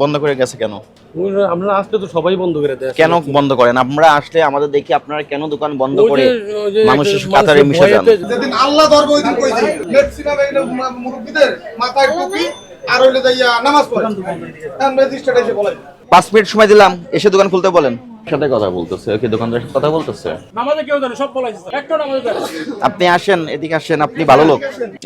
বন্ধ করে গেছে কেন? আমরা আসলে তো সবাই বন্ধ করে দেয় কেন বন্ধ করেন? আমরা আসলে আমাদের দেখি আপনারা কেন দোকান বন্ধ করে মানুষের কাতারে মিশে যান? যেদিন আল্লাহ ধর্ম ওই দিন কইছে ম্যাক্সিমাম এই মুরব্বীদের মাথায় টুপি আর হইলে যাইয়া নামাজ পড়ে। এখন রেজিস্টার্ড এসে বলে পাঁচ মিনিট সময় দিলাম এসে দোকান খুলতে বলেন। সাথে কথা বলতেছে কি দোকানদারের সাথে কথা বলতেছে? নামাজে কেউ জানে সব বলাইছে একটা নামাজে আপনি আসেন এদিকে আসেন আপনি ভালো লোক।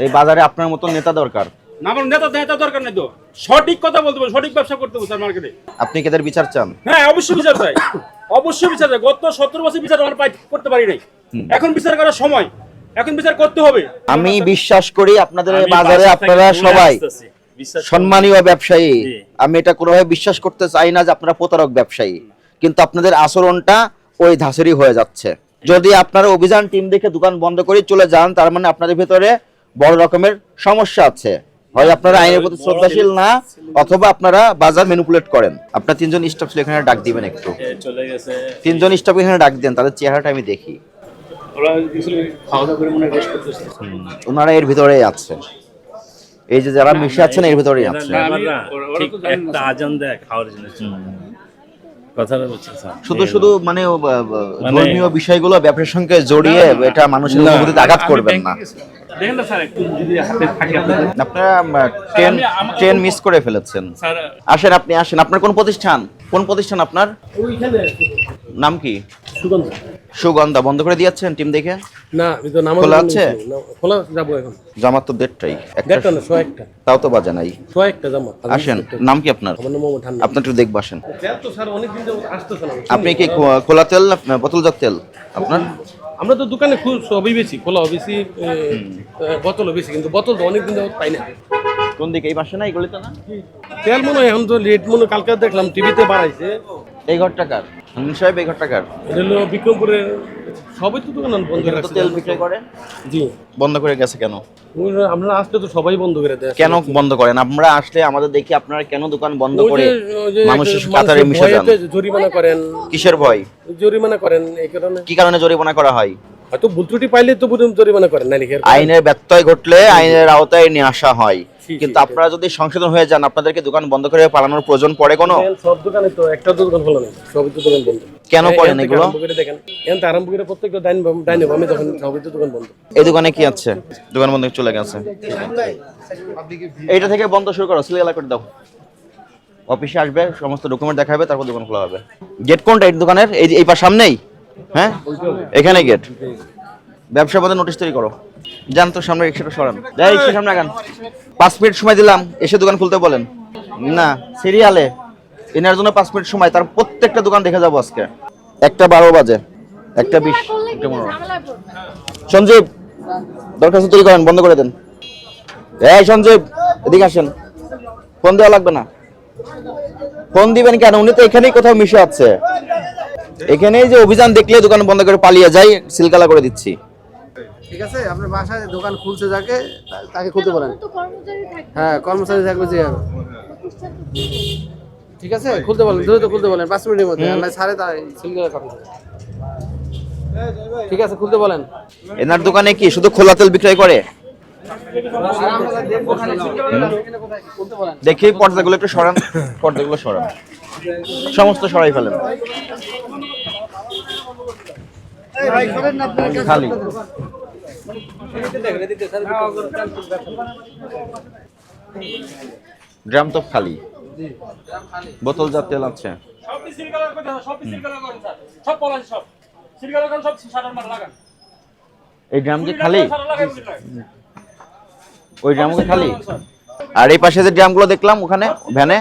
এই বাজারে আপনার মতো নেতা দরকার। না আমার নেতা নেতা দরকার নাই তো। সঠিক কথা বলতে হবে সঠিক ব্যবসা করতে হবে স্যার মার্কেটে। আপনি কেদের বিচার চান? হ্যাঁ অবশ্যই বিচার চাই। অবশ্যই বিচার চাই। গত সতেরো বছর বিচার আমরা পাই- করতে পারি নাই। এখন বিচার করার সময়। এখন বিচার করতে হবে। আমি বিশ্বাস করি আপনাদের বাজারে আপনারা সবাই বিশ্বাস সম্মানীয় ব্যবসায়ী। আমি এটা কোনোভাবে বিশ্বাস করতে চাই না যে আপনারা প্রতারক ব্যবসায়ী। কিন্তু আপনাদের আচরণটা ওই ধাসেরই হয়ে যাচ্ছে। যদি আপনারা অভিযান টিম দেখে দোকান বন্ধ করে চলে যান তার মানে আপনাদের ভেতরে বড় রকমের সমস্যা আছে। হয় আপনারা আইনের প্রতি শ্রদ্ধাশীল না অথবা আপনারা বাজার ম্যানিপুলেট করেন আপনার তিনজন স্টাফ ছিল এখানে ডাক দিবেন একটু চলে গেছে তিনজন স্টাফ এখানে ডাক দেন তাদের চেহারাটা আমি দেখি মনে হয় ওনারা এর ভিতরেই আছে এই যে যারা মিশে আছেন এর ভিতরেই আছে লেবাররা একটা আজান দেয় খাওয়ার জন্য কথাটা বলছি শুধু শুধু মানে মানে- ধর্মীয় বিষয়গুলো ব্যবসার সঙ্গে জড়িয়ে এটা মানুষের অনুভূতিতে আঘাত করবেন না। দেখেন স্যার একটু যদি হাতে থাকে আপনারা ট্রেন ট্রেন মিস করে ফেলেছেন। স্যার আসেন আপনি আসেন। আপনার কোন প্রতিষ্ঠান? কোন প্রতিষ্ঠান আপনার? নাম কি? সুগন্ধ। সুগন্ধা বন্ধ করে দিয়েছেন টিম দেখে? না আমি তো নামাজ খোলা আছে? খোলা যাব এখন। জামাত তো দেড়টাই। একটা না ছয় একটা। তাও তো বাজে নাই। ছয় একটা জামা আসেন নাম কি আপনার? আমার নাম মোহাম্মদ ঠান্ডা আপনি একটু দেখব আসেন। তেল তো স্যার অনেকদিন যাবত আসতেছে না আপনি কি খোলা তেল না বোতলজাত তেল? আপনার? আমরা তো দোকানে খুব সবই বেশি খোলা বেশি বোতলও বেশি কিন্তু বোতল তো অনেকদিন যাবত পাই না। কোন দিকে এই পাশে না এগুলিতে না? তেল মনে হয় এখন তো রেট মনে কালকে দেখলাম টিভিতে বাড়াইছে। এই ঘর টাকার হুম সাহেব এই ঘর টাকার এটা হলো বিক্রমপুরে সবই তো দোকান বন্ধ করে রাখছে। তেল বিক্রি করে জি। বন্ধ করে গেছে কেন? আসলে তো সবাই বন্ধ করে দেয়। কেন বন্ধ করেন? আমরা আসলে আমাদের দেখি আপনারা কেন দোকান বন্ধ করে মানুষের কাতারে মিশে যান? জরিমানা করেন। কিসের ভয়? জরিমানা করেন এই কারণে। কি কারণে জরিমানা করা হয়? হয়তো ভুল ত্রুটি পাইলে তো জরিমানা করেন না লিখে আইনের ব্যত্যয় ঘটলে আইনের আওতায় নিয়ে আসা হয়। কিন্তু আপনারা যদি সংশোধন হয়ে যান আপনাদেরকে দোকান বন্ধ করে পালানোর প্রয়োজন পড়ে কোনো? সব দোকানে তো একটা দোকান খোলা নেই সবই তো দোকান বন্ধ। কেন করেন থেকে এগুলো? দেখেন এখান আরম্ভ করে প্রত্যেকটা ডাইন ডাইনে আমি তখন সবই তো দোকান বন্ধ। এই দোকানে কি আছে? দোকান বন্ধ চলে গেছে। এইটা থেকে বন্ধ শুরু করো সিলেগেলা করে দাও। অফিসে আসবে সমস্ত ডকুমেন্ট দেখাবে তারপর দোকান খোলা হবে। গেট কোনটা এই দোকানের? এই এই পাশ সামনেই? হ্যাঁ? এখানে গেট ব্যবসা বন্ধ নোটিশ তৈরি করো। যান তো সামনে রিক্সাটা সরান। যাই, রিক্সা সামনে আগান। পাঁচ মিনিট সময় দিলাম, এসে দোকান খুলতে বলেন। না, সিরিয়ালে। এনার জন্য পাঁচ মিনিট সময়, তার প্রত্যেকটা দোকান দেখে যাব আজকে। একটা বারো বাজে, একটা বিশ সঞ্জীব, দরখাস্ত তৈরি করেন, বন্ধ করে দেন। এই সঞ্জীব, এদিকে আসেন। ফোন দেওয়া লাগবে না। ফোন দিবেন কেন? উনি তো এখানেই কোথাও মিশে আছে। এখানেই যে অভিযান দেখলে দোকান বন্ধ করে পালিয়ে যাই সিলকালা করে দিচ্ছি। ঠিক আছে? আপনার বাসায় দোকান খুলছে যাকে তাকে খুলতে বলেন তো কর্মচারী থাকবে। হ্যাঁ কর্মচারী থাকবে যে ঠিক আছে? খুলতে বলেন দ্রুত খুলতে বলেন পাঁচ মিনিটের মধ্যে। আল্লাহ ছাড়ে তাই ঠিক আছে খুলতে বলেন এনার দোকানে কি শুধু খোলা তেল বিক্রয় করে? দেখি পর্দাগুলো একটু সরান। পর্দাগুলো সরান। সমস্ত সরাই ফেলেন। খালি। ড্রাম তো খালি। বোতল জাত তেল আছে। এই ড্রাম কি খালি? ওই ড্রাম কি খালি? আর এই পাশে যে ড্রামগুলো দেখলাম ওখানে ভ্যানে?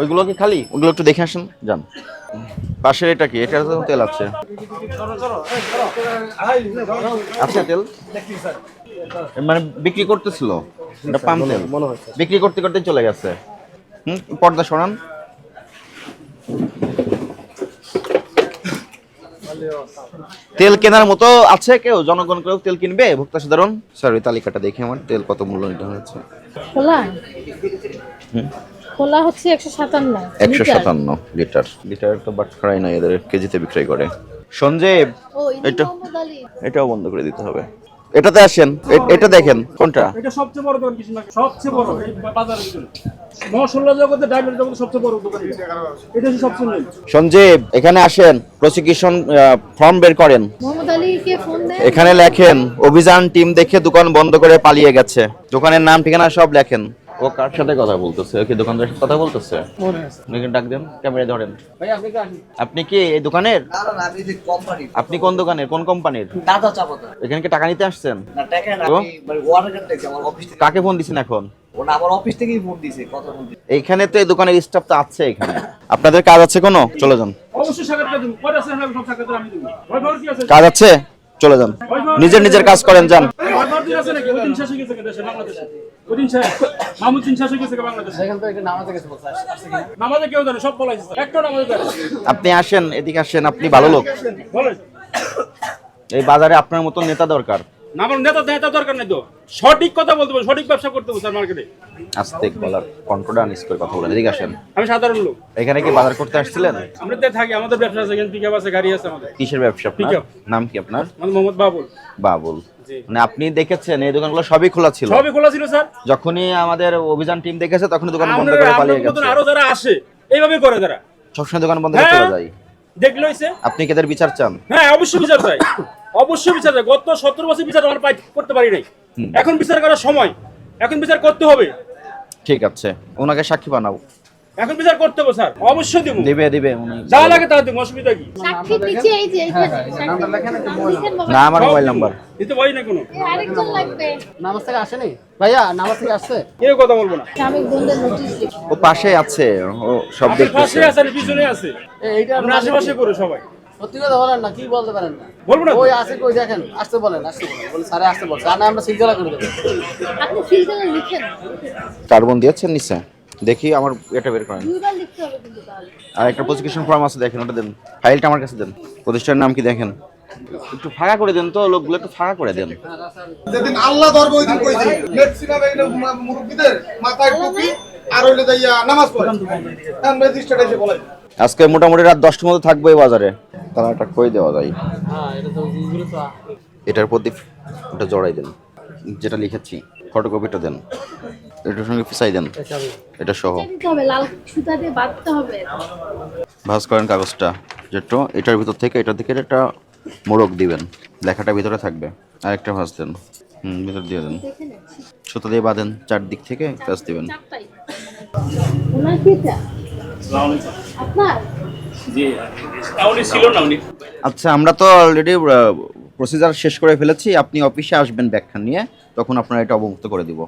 ওইগুলো কি খালি? ওগুলো একটু দেখে আসেন যান। পাশের এটা কি? এটা তো তেল আছে। আছে তেল। মানে বিক্রি করতেছিল? এটা পাম তেল। বিক্রি করতে করতে চলে গেছে। হুম পর্দা সরান। তেল কেনার মতো আছে কেউ? জনগণ কেউ তেল কিনবে? ভোক্তা সাধারণ? স্যার ওই তালিকাটা দেখে আমার। তেল কত মূল্য নির্ধারণ হয়েছে? খোলা হচ্ছে একশো সাতান্ন একশো লিটার। সাতান্ন লিটার। লিটার। তো বাট খারাই নয় এদের কেজিতে বিক্রয় করে। সঞ্জীব এটা এটাও বন্ধ করে দিতে হবে। এটাতে আসেন এটা দেখেন কোনটা? এটা সবচেয়ে বড় দোকান কিছু না সবচেয়ে বড় এই বাজারের ভিতরে। মহাশোল্লা জগতে ডায়মন্ড জগতে সবচেয়ে বড় দোকান এটা। হচ্ছে সবচেয়ে সঞ্জীব এখানে আসেন প্রসিকিউশন ফর্ম বের করেন। মোহাম্মদ আলীকে ফোন দেন? এখানে লেখেন অভিযান টিম দেখে দোকান বন্ধ করে পালিয়ে গেছে। দোকানের নাম ঠিকানা সব লেখেন। ও কার সাথে কথা বলতেছে? ও কি দোকানদারের সাথে কথা বলতেছে? ওনাকে ডাক দেন? ক্যামেরা ধরেন। আপনি কি আপনি এই দোকানের? না না না, আমি যে কোম্পানি আপনি কোন দোকানের? কোন কোম্পানির দাদা এখানে কি টাকা নিতে আসছেন? মানে কাকে ফোন দিছেন এখন? ও আমার অফিস থেকেই ফোন দিছে কথা বলতে। এইখানে তো এই দোকানের স্টাফ তো আছে এখানে। আপনাদের কাজ আছে কোনো? চলে যান। আছে? কাজ আছে? চলে যান। নিজের নিজের কাজ করেন যান। ভয় পাওয়ার কি আছে নাকি ওদিন শেষ গেছে দেশে বাংলাদেশে ওদিন শেষ মামুদ্দিন শেষ হয়ে গেছে বাংলাদেশে। এখান থেকে নামাজে গেছে বলছে আসছে আসছে কিনা? নামাজে কেউ জানে সব বলা হয়েছে একটা নামাজে আপনি আসেন এদিকে আসেন আপনি ভালো লোক। এই বাজারে আপনার মতো নেতা দরকার। না আমার নেতা নেতা দরকার নেই তো। সঠিক কথা বলতে হবে সঠিক ব্যবসা করতে হবে স্যার মার্কেটে আস্তে বলার আনিস করে কথা বলেন এদিকে আসেন। আমি সাধারণ লোক। এখানে কি বাজার করতে আসছিলেন? আমরা তো থাকি আমাদের ব্যবসা আছে এখানে পিকআপ আছে গাড়ি আছে আমাদের। কিসের ব্যবসা আপনার। নাম কি আপনার? আমার মোহাম্মদ বাবুল। বাবুল। মানে আপনি দেখেছেন এই দোকানগুলো সবই খোলা ছিল? সবই খোলা ছিল স্যার। যখনই আমাদের অভিযান টিম দেখেছে দোকান বন্ধ করে পালিয়ে গেছে। আরও যারা আসে এইভাবে করে যারা সবসময় দোকান বন্ধ করে চলে হ্যাঁ। যায়। দেখলে হইছে। আপনি কেদের বিচার চান? হ্যাঁ অবশ্যই বিচার চাই। অবশ্যই বিচার চাই। গত সতেরো বছর বিচার আমার পাই করতে পারি নাই। এখন বিচার করার সময়। এখন বিচার করতে হবে। ঠিক আছে। ওনাকে সাক্ষী বানাও। এখন বিচার করতে হবে স্যার। অবশ্যই দেবো। দিবে দিবে উনি যা লাগে তা দেবো অসুবিধা কি? সাক্ষী নিচে এই যে এখানে লেখেন একটু সাক্ষী লিখেন না আমার মোবাইল নাম্বার। দিতে পারি না কোনো। আরেকজন লাগবে। নামাজ থেকে আসেনি? ভাইয়া নামাজ থেকে আসছে? কেউ কথা বলব না। স্বামী বন্ধের নোটিশ লিখো ও পাশে আছে ও সব আপনার পাশে আছে আর পিছনে আছে। এইটা আমরা আশেপাশে করে সবাই। সত্যি কথা বলেন না কি বলতে পারেন না। বলব না ওই আসে কই দেখেন আসতে বলেন আসতে বলেন। বলে স্যারে আসতে না আমরা সিলগালা করে দেবো। আপনি ফিল্টারে লিখেন কার্বন দিয়েছেন নিচে? দেখি আমার এটা বের করেন। দুইবার লিখতে হবে কিন্তু তাহলে। আর একটা প্রসিকিউশন ফর্ম আছে দেখেন ওটা দেন। ফাইলটা আমার কাছে দেন। প্রতিষ্ঠানের নাম কি দেখেন? একটু ফাঁকা করে দেন তো লোকগুলো একটু ফাঁকা করে দেন। যেদিন আল্লাহ ধরবো ওই দিন কইছি ম্যাক্সিমাম এই মুরব্বীদের মাথায় টুপি আর হইলে যাইয়া নামাজ পড়ে। রেজিস্টার্ড এসে বলাই আজকে মোটামুটি রাত দশটার মধ্যে থাকব এই বাজারে। তাহলে একটা কই দেওয়া যায়? হ্যাঁ এটা তো এইগুলো তো এটার প্রতি ওটা জড়াই দেন। যেটা লিখেছি ফটোকপিটা দেন। এটার সঙ্গে পিসাই দেন। এটা সহ। দিতে হবে লাল সুতা দিয়ে ভাঁজ করেন কাগজটা যেটা এটার ভিতর থেকে এটা থেকে একটা মোড়ক দিবেন। লেখাটা ভিতরে থাকবে। আর একটা ভাঁজ দেন। হুম ভিতর দিয়ে দেন। সুতো দিয়ে বাঁধেন চারদিক থেকে কাজ দিবেন। আচ্ছা আমরা তো অলরেডি প্রসিজার শেষ করে ফেলেছি। আপনি অফিসে আসবেন ব্যাখ্যা নিয়ে। তখন আপনারা এটা অবমুক্ত করে দিব।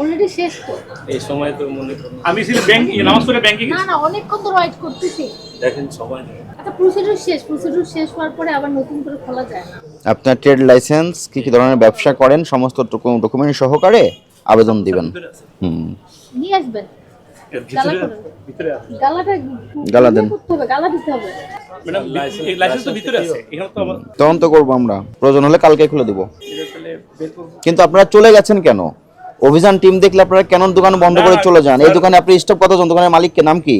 অলরেডি শেষ তো। এই সময় তো মনে আমি ছিল ব্যাংক নামাজ পড়ে ব্যাংকে গেছি। না অনেকক্ষণ তো ওয়েট করতেছি। দেখেন সময় নেই। একটা প্রসিডিউর শেষ প্রসিডিউর শেষ হওয়ার পরে আবার নতুন করে খোলা যায় না। আপনার ট্রেড লাইসেন্স কি কি ধরনের ব্যবসা করেন সমস্ত ডকুমেন্ট সহকারে আবেদন দিবেন। হুম। নিয়ে আসবেন। গালা ভিতরে করে ভিতরে আছে। গালাটা গালা দেন। করতে হবে গালা দিতে হবে। ম্যাডাম এই লাইসেন্স তো ভিতরে আছে। এখানে তো আমার তদন্ত করব আমরা। প্রয়োজন হলে কালকে খুলে দিব। কিন্তু আপনারা চলে গেছেন কেন? অভিযান টিম দেখলে আপনারা কেন দোকান বন্ধ করে চলে যান? এই দোকানে আপনি স্টপ কতজন? দোকানের মালিককে নাম কি?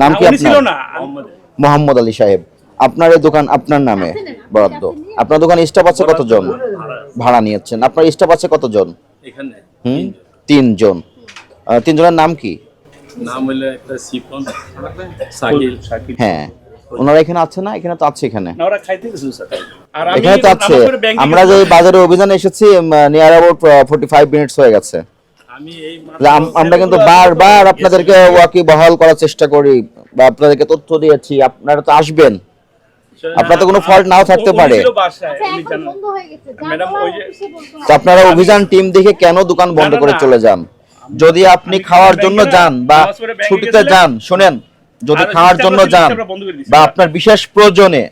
নাম কি আপনার? মোহাম্মদ মোহাম্মদ আলী সাহেব। আপনার এই দোকান আপনার নামে বরাদ্দ। আপনার দোকানে স্টাফ আছে কতজন? ভাড়া নিয়েছেন। আপনার স্টাফ আছে কতজন? হুম? তিনজন। তিনজনের নাম কি? নাম হলো একটা সিফন সাকিল হ্যাঁ। ওনারা এখানে আছে না? এখানে তো আছে এখানে। ওরা খাইতে গেছিল স্যার। আর আমি এখানে তো আছে। আমরা যে বাজারে অভিযানে এসেছি near about forty five minutes হয়ে গেছে। আমি এই আমরা কিন্তু বারবার আপনাদেরকে ওয়াকি বহাল করার চেষ্টা করি বা আপনাদেরকে তথ্য দিয়েছি আপনারা তো আসবেন। আপনার তো কোনো ফল্ট নাও থাকতে পারে। আচ্ছা হয়ে তো আপনারা অভিযান টিম দেখে কেন দোকান বন্ধ করে চলে যান? যদি আপনি খাওয়ার জন্য যান বা ছুটিতে যান শোনেন। যদি খাওয়ার জন্য যান। বা আপনার বিশেষ প্রয়োজনে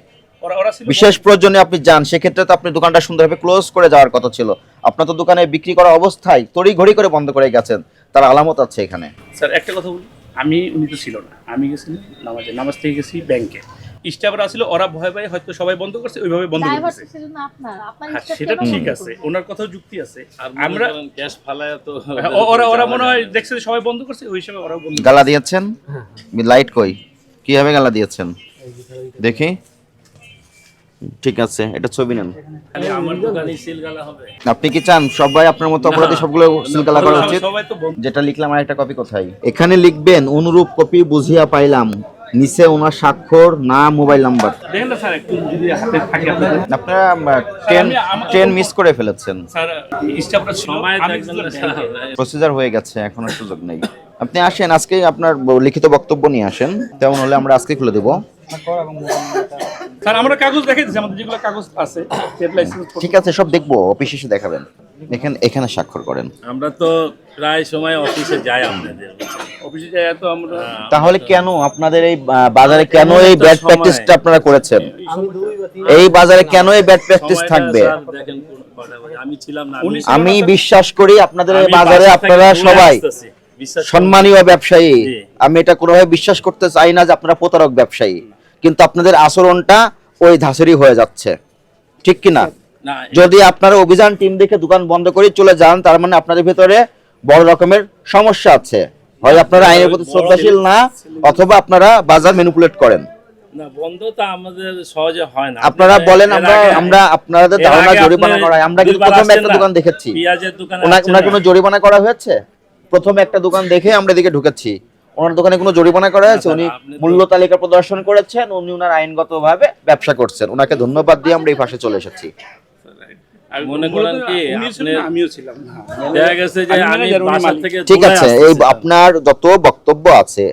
বিশেষ প্রয়োজনে আপনি যান সেক্ষেত্রে তো আপনি দোকানটা সুন্দরভাবে ক্লোজ করে যাওয়ার কথা ছিল। আপনার তো দোকানে বিক্রি করা অবস্থায় তড়ি ঘড়ি করে বন্ধ করে গেছেন তার আলামত আছে এখানে। স্যার একটা কথা বলি। আমি উনি তো ছিল না। আমি গেছি নামাজে। নামাজ থেকে গেছি ব্যাংকে। স্টাফরা ছিল ওরা ভয় ভয়ে হয়তো সবাই বন্ধ করছে ওইভাবে বন্ধ হ্যাঁ, স্টাফ সেটা ঠিক আছে ওনার কথাও যুক্তি আছে। আমরা আমরা ক্যাশ ফালায় তো হ্যাঁ, ওরা ওরা মনে হয় দেখছে সবাই বন্ধ করছে ওই হিসাবে ওরাও বন্ধ গালা দিয়েছেন? লাইট কই? কীভাবে গালা দিয়েছেন? দেখি। ঠিক আছে এটা ছবি নেন। আপনি কি চান? সবাই আপনার মতো অপরাধী সবগুলো সিলগালা করা উচিত। যেটা লিখলাম আর একটা কপি কোথায়? এখানে লিখবেন অনুরূপ কপি বুঝিয়া পাইলাম। নিচে ওনার স্বাক্ষর না মোবাইল নাম্বার। দেখেন না স্যার একটু যদি হাতে থাকে আপনাদের। আপনারা ট্রেন ট্রেন মিস করে ফেলেছেন। প্রসিজার হয়ে গেছে এখন আর সুযোগ নেই। আপনি আসেন আজকে আপনার লিখিত বক্তব্য নিয়ে আসেন। তেমন হলে আমরা আজকে খুলে দেব। স্যার আমরা কাগজ দেখাই দিচ্ছি আমাদের যেগুলো কাগজ আছে ট্রেড লাইসেন্স ঠিক আছে সব দেখব অফিস এসে দেখাবেন। এখানে এখানে স্বাক্ষর করেন। আমরা তো প্রায় সময় অফিসে যাই আপনাদের। অফিসে যাই তো আমরা তাহলে কেন আপনাদের এই বাজারে কেন এই ব্যাড প্র্যাকটিসটা আপনারা করেছেন? এই বাজারে কেন এই ব্যাড প্র্যাকটিস থাকবে। আমি ছিলাম না আমি আমি বিশ্বাস করি আপনাদের এই বাজারে আপনারা সবাই। সম্মানীয় ব্যবসায়ী। আমি এটা কোনোভাবে বিশ্বাস করতে চাই না যে আপনারা প্রতারক ব্যবসায়ী। কিন্তু আপনাদের আচরণটা ওই ধাসেরই হয়ে যাচ্ছে। ঠিক কি না যদি আপনারা অভিযান টিম দেখে দোকান বন্ধ করে চলে যান তার মানে আপনাদের ভেতরে বড় রকমের সমস্যা আছে। হয় আপনারা আইনের প্রতি শ্রদ্ধাশীল না অথবা আপনারা বাজার ম্যানিপুলেট করেন। না বন্ধ তো আমাদের সহজে হয় না। আপনারা বলেন আমরা আমরা আপনাদের ধারণা জরিমানা করা আমরা কিন্তু দুইবার একটা দোকান দেখেছি। পেঁয়াজের দোকানে ওনার ওনার কোনো জরিমানা করা হয়েছে? প্রথমে একটা দোকান দেখে আমরা এদিকে ঢুকেছি। ওনার দোকানে কোনো জরিমানা করা হয়েছে না, উনি মূল্য তালিকা প্রদর্শন করেছেন উনি ওনার আইনগতভাবে ব্যবসা করছেন। ওনাকে ধন্যবাদ দিয়ে আমরা এই পাশে চলে এসেছি। মনে করেন কি আপনি আমিও ছিলাম দেখা গেছে যে আমি আমি ম্যানেজার, উনি বাসা মালিক। থেকে ঠিক আছে এই আপনার যত বক্তব্য আছে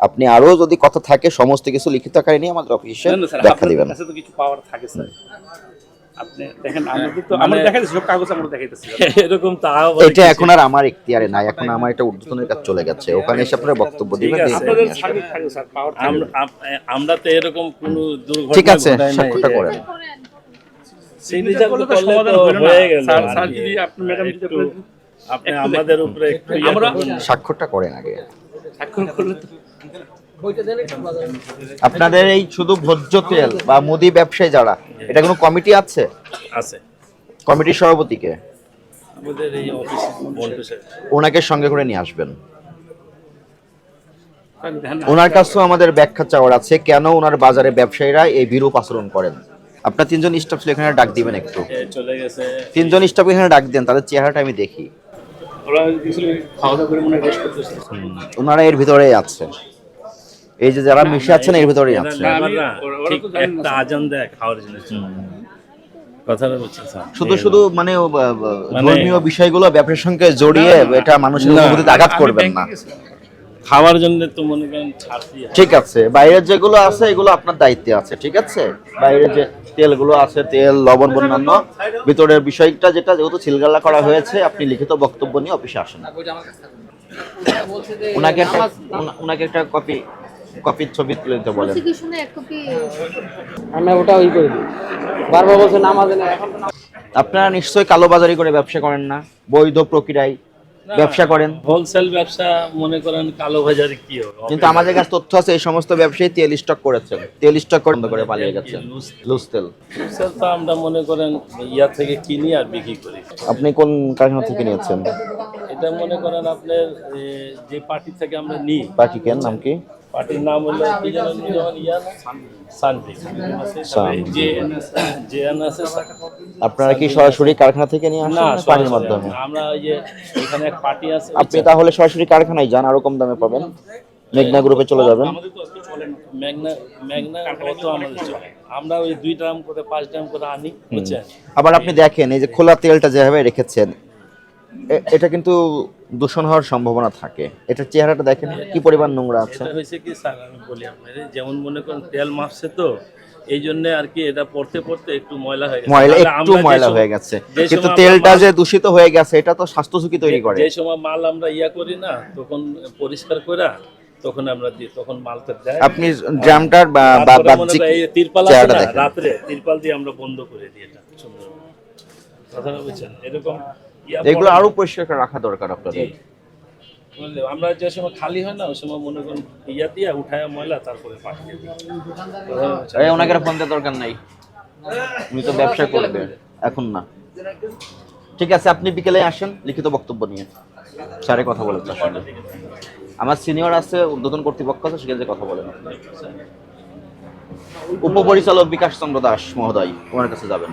আপনি আরও যদি কথা থাকে সমস্ত কিছু লিখিত আকারে নিয়ে আমাদের অফিসে আপনার দিবেন। কিছু পাওয়ার থাকে স্যার। আপনি দেখেন আমাদের তো মানে- আমরা দেখাইতেছি সব কাগজ আমরা দেখাইতেছি। এরকম তাও এটা এখন আর আমার এখতিয়ারে নাই এখন আমার এটা চলে গেছে ওখানে এসে আপনারা বক্তব্য দিবেন আপনাদের সার্ভিস থাকে স্যার পাওয়ার আমরা তো এরকম কোনো দুর্ঘটনা ঠিক আছে স্বাক্ষরটা করেন। সেই করলে তো। হয়ে গেল। স্যার স্যার যদি আপনি ম্যাডাম যদি আপনি আমাদের উপরে একটু ইয়ে। স্বাক্ষরটা করেন। আগে। স্বাক্ষর করলে তো বইটা দেন একটু বাজারে। আপনাদের এই শুধু ভোজ্য তেল বা মুদি ব্যবসায়ী যারা এটা কোনো কমিটি আছে? আছে। কমিটির সভাপতিকে? আমাদের এই অফিস ওনাকে সঙ্গে করে নিয়ে আসবেন। ওনার কাছেও আমাদের ব্যাখ্যা চাওয়ার আছে কেন ওনার বাজারে ব্যবসায়ীরা এই বিরূপ আচরণ করেন? আপনার তিনজন স্টাফ ছিল এখানে ডাক দিবেন একটু। চলে গেছে। তিনজন স্টাফ এখানে ডাক দেন তাদের চেহারাটা আমি দেখি। ওরা খাওয়া দাওয়া করে মনে রেস্ট করতেছে। ওনারা এর ভিতরেই আছে। এই যে যারা মিশে আছেন এর ভিতরেই আছে একটা। আজান দেয় খাওয়ার শুধু শুধু মানে মানে- ধর্মীয় বিষয়গুলো ব্যবসার সঙ্গে জড়িয়ে এটা মানুষের অনুভূতিতে আঘাত করবেন না। খাওয়ার জন্য তো মনে করেন ঠিক আছে বাইরের যেগুলো আছে এগুলো আপনার দায়িত্বে আছে ঠিক আছে? বাইরে যে তেলগুলো আছে তেল লবণ অন্যান্য ভিতরের বিষয়টা যেটা যেহেতু ছিলগালা করা হয়েছে আপনি লিখিত বক্তব্য নিয়ে অফিসে আসেন। ওনাকে একটা ওনাকে একটা কপি কপির ছবি তুলে দিতে বলেন। আমরা ওটা ওই করে দিই। বারবার নামাজে না এখন তো আপনারা নিশ্চয়ই কালোবাজারি করে ব্যবসা করেন না বৈধ প্রক্রিয়ায় ব্যবসা করেন? হোলসেল ব্যবসা মনে করেন কালো বাজারে কি হবে? কিন্তু আমাদের কাছে তথ্য আছে এই সমস্ত ব্যবসায়ী তেল স্টক করেছেন। তেল স্টক করে বন্ধ করে পালিয়ে গেছেন। লুজ তেল। হোলসেল তো আমরা মনে করেন ইয়া থেকে কিনি আর বিক্রি করি। আপনি কোন কারখানা থেকে নিয়েছেন? এটা মনে করেন আপনার যে পার্টি থেকে আমরা নিই। বাকি কেন নাম কি? পার্টির নাম হলো কি যেন যেমন ইয়া না শান্তি শান্তি। আপনারা কি সরাসরি কারখানা থেকে নিয়ে আসেন পানির মাধ্যমে? আমরা ওই যে এখানে এক পার্টি আছে আপনি তাহলে সরাসরি কারখানায় যান আরও কম দামে পাবেন। মেঘনা গ্রুপে চলে যাবেন। মেঘনা মেঘনা কত আমাদের চলে আমরা ওই দুই ড্রাম করে পাঁচ ড্রাম করে আনি বুঝছেন? আবার আপনি দেখেন এই যে খোলা তেলটা যেভাবে রেখেছেন এটা কিন্তু দূষণ হওয়ার সম্ভাবনা থাকে। এটার চেহারাটা দেখেন কি পরিমাণ নোংরা আছে। এটা হয়েছে কি স্যার আমি বলি আপনাদের যেমন মনে করেন তেল মাপছে তো এই জন্য আর কি এটা পড়তে পড়তে একটু ময়লা হয়ে গেছে। ময়লা একটু ময়লা হয়ে গেছে। কিন্তু তেলটা যে দূষিত হয়ে গেছে এটা তো স্বাস্থ্য ঝুঁকি তৈরি করে। যে সময় মাল আমরা ইয়া করি না তখন পরিষ্কার করে তখন আমরা দিই তখন মালটা দেয় আপনি ড্রামটার বা বা- তারপরে বাহ্যিক তিরপাল রাত্রে তিরপাল দিয়ে আমরা বন্ধ করে দিই এটা সুন্দর কথাটা বুঝছেন? এরকম এগুলো আরও পরিষ্কার করে রাখা দরকার আপনাদের। বুঝলে আমরা যে সময় খালি হয় না ওই সময় মনে করুন ইয়া দিয়া উঠায় ময়লা তারপরে পাঠিয়ে দিই। ওনাকে ফোন দেওয়ার দরকার নাই। উনি তো ব্যবসা করবে। এখন না। ঠিক আছে আপনি বিকেলে আসেন লিখিত বক্তব্য নিয়ে। স্যারে কথা বলেন তার সঙ্গে। আমার সিনিয়র আছে উদ্বোধন কর্তৃপক্ষ আছে সেখানে কথা বলেন উপপরিচালক বিকাশ চন্দ্র দাস মহোদয় ওনার কাছে যাবেন।